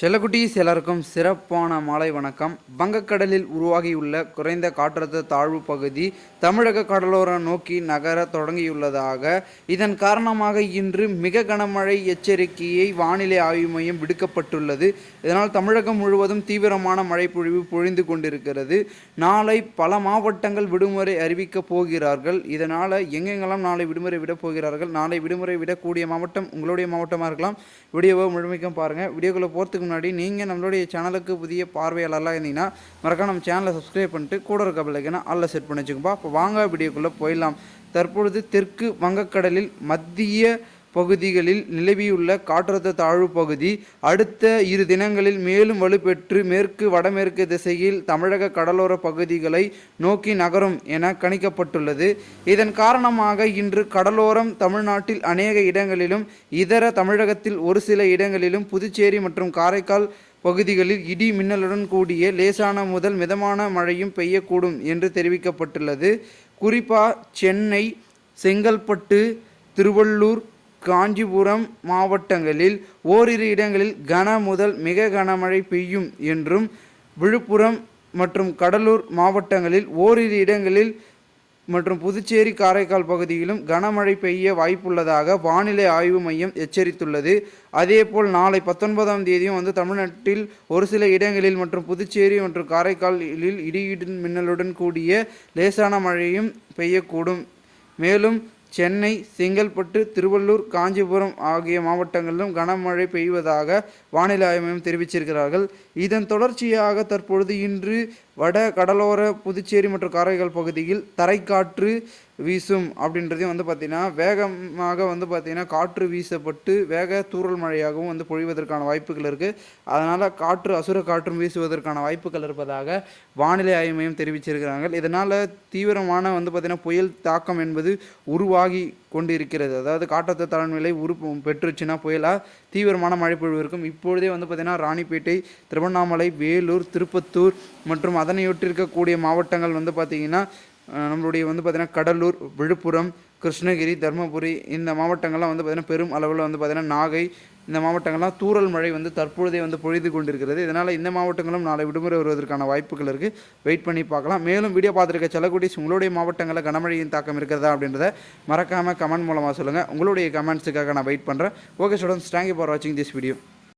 செல்லக்குட்டீஸ் எல்லாருக்கும் சிறப்பான மாலை வணக்கம். வங்கக்கடலில் உருவாகியுள்ள குறைந்த காற்றழுத்த தாழ்வு பகுதி தமிழக கடலோரம் நோக்கி நகர தொடங்கியுள்ளதாக. இதன் காரணமாக இன்று மிக கனமழை எச்சரிக்கையை வானிலை ஆய்வு மையம் விடுக்கப்பட்டுள்ளது. இதனால் தமிழகம் முழுவதும் தீவிரமான மழைப்பொழிவு பொழிந்து கொண்டிருக்கிறது. நாளை பல மாவட்டங்கள் விடுமுறை அறிவிக்கப் போகிறார்கள். இதனால் எங்கெங்கெல்லாம் நாளை விடுமுறை விடப் போகிறார்கள்? நாளை விடுமுறை விடக்கூடிய மாவட்டம் உங்களுடைய மாவட்டமாக இருக்கலாம்? வீடியோவை முழுமைக்கும் பாருங்கள் வீடியோக்குள்ளே போகிறதுக்கு முன்னாடி நீங்கள் நம்மளுடைய சேனலுக்கு புதிய பார்வையாளர்லாம் இருந்தீங்கன்னா மறக்காம நம்ம சேனலை சப்ஸ்கிரைப் பண்ணிட்டு கூட இருக்க பிள்ளைக்குன்னா அல்ல செட் பண்ணி வச்சுக்கோப்பா அப்போ வாங்க வீடியோக்குள்ளே போயிடலாம். தற்பொழுது தெற்கு வங்கக்கடலில் மத்திய பகுதிகளில் நிலவியுள்ள காற்றழுத்த தாழ்வு பகுதி அடுத்த இரு தினங்களில் மேலும் வலுப்பெற்று மேற்கு வடமேற்கு திசையில் தமிழக கடலோர பகுதிகளை நோக்கி நகரும் என கணிக்கப்பட்டுள்ளது. இதன் காரணமாக இன்று கடலோரம் தமிழ்நாட்டில் அநேக இடங்களிலும் இதர தமிழகத்தில் ஒரு சில இடங்களிலும் புதுச்சேரி மற்றும் காரைக்கால் பகுதிகளில் இடி மின்னலுடன் கூடிய லேசான முதல் மிதமான மழையும் பெய்யக்கூடும் என்று தெரிவிக்கப்பட்டுள்ளது. குறிப்பாக சென்னை செங்கல்பட்டு திருவள்ளூர் காஞ்சிபுரம் மாவட்டங்களில் ஓரிரு இடங்களில் கன முதல் மிக கனமழை பெய்யும் என்றும் விழுப்புரம் மற்றும் கடலூர் மாவட்டங்களில் ஓரிரு இடங்களில் மற்றும் புதுச்சேரி காரைக்கால் பகுதியிலும் கனமழை பெய்ய வாய்ப்புள்ளதாக வானிலை ஆய்வு மையம் எச்சரித்துள்ளது. அதேபோல் நாளை பத்தொன்பதாம் தேதியும் வந்து தமிழ்நாட்டில் ஒரு சில இடங்களில் மற்றும் புதுச்சேரி மற்றும் காரைக்காலில் இடியுடன் மின்னலுடன் கூடிய லேசான மழையும் பெய்யக்கூடும். மேலும் சென்னை செங்கல்பட்டு திருவள்ளூர் காஞ்சிபுரம் ஆகிய மாவட்டங்களிலும் கனமழை பெய்வதாக வானிலை ஆய்வு மையம் தெரிவிச்சிருக்கிறார்கள். இதன் தொடர்ச்சியாக தற்பொழுது இன்று வட கடலோர புதுச்சேரி மற்றும் காரைக்கால் பகுதியில் தரைக்காற்று வீசும் அப்படின்றதையும் வந்து பார்த்திங்கன்னா வேகமாக வந்து பார்த்திங்கன்னா காற்று வீசப்பட்டு வேக தூரல் மழையாகவும் வந்து பொழிவதற்கான வாய்ப்புகள் இருக்குது அதனால் காற்று அசுர காற்றும் வீசுவதற்கான வாய்ப்புகள் இருப்பதாக வானிலை ஆய்வு மையம் தெரிவிச்சிருக்கிறாங்க. இதனால் தீவிரமான வந்து பார்த்திங்கன்னா புயல் தாக்கம் என்பது உருவாகி கொண்டிருக்கிறது. அதாவது காற்றழுத்த தாழ்நிலை உரு பெற்றுச்சுன்னா புயலாக தீவிரமான மழை பொழிவு இருக்கும். இப்பொழுதே வந்து பார்த்திங்கன்னா ராணிப்பேட்டை திருவண்ணாமலை வேலூர் திருப்பத்தூர் மற்றும் அதனையொட்டிருக்கக்கூடிய மாவட்டங்கள் வந்து பார்த்திங்கன்னா நம்மளுடைய வந்து பார்த்திங்கன்னா கடலூர் விழுப்புரம் கிருஷ்ணகிரி தருமபுரி இந்த மாவட்டங்கள்லாம் வந்து பார்த்திங்கன்னா பெரும் அளவில் வந்து பார்த்திங்கன்னா நாகை இந்த மாவட்டங்கள்லாம் தூறல் மழை வந்து தற்பொழுதே வந்து பொழிது கொண்டிருக்கிறது. இதனால் இந்த மாவட்டங்களும் நாளை விடுமுறை வருவதற்கான வாய்ப்புகள் இருக்குது வெயிட் பண்ணி பார்க்கலாம். மேலும் வீடியோ பார்த்துருக்க செல்லக்குடிஸ் உங்களுடைய மாவட்டங்களில் கனமழையின் தாக்கம் இருக்கிறதா அப்படின்றத மறக்காமல் கமெண்ட் மூலமாக சொல்லுங்கள் உங்களுடைய கமெண்ட்ஸுக்காக நான் வெயிட் பண்ணுறேன் okay students thank you for வாட்சிங் திஸ் வீடியோ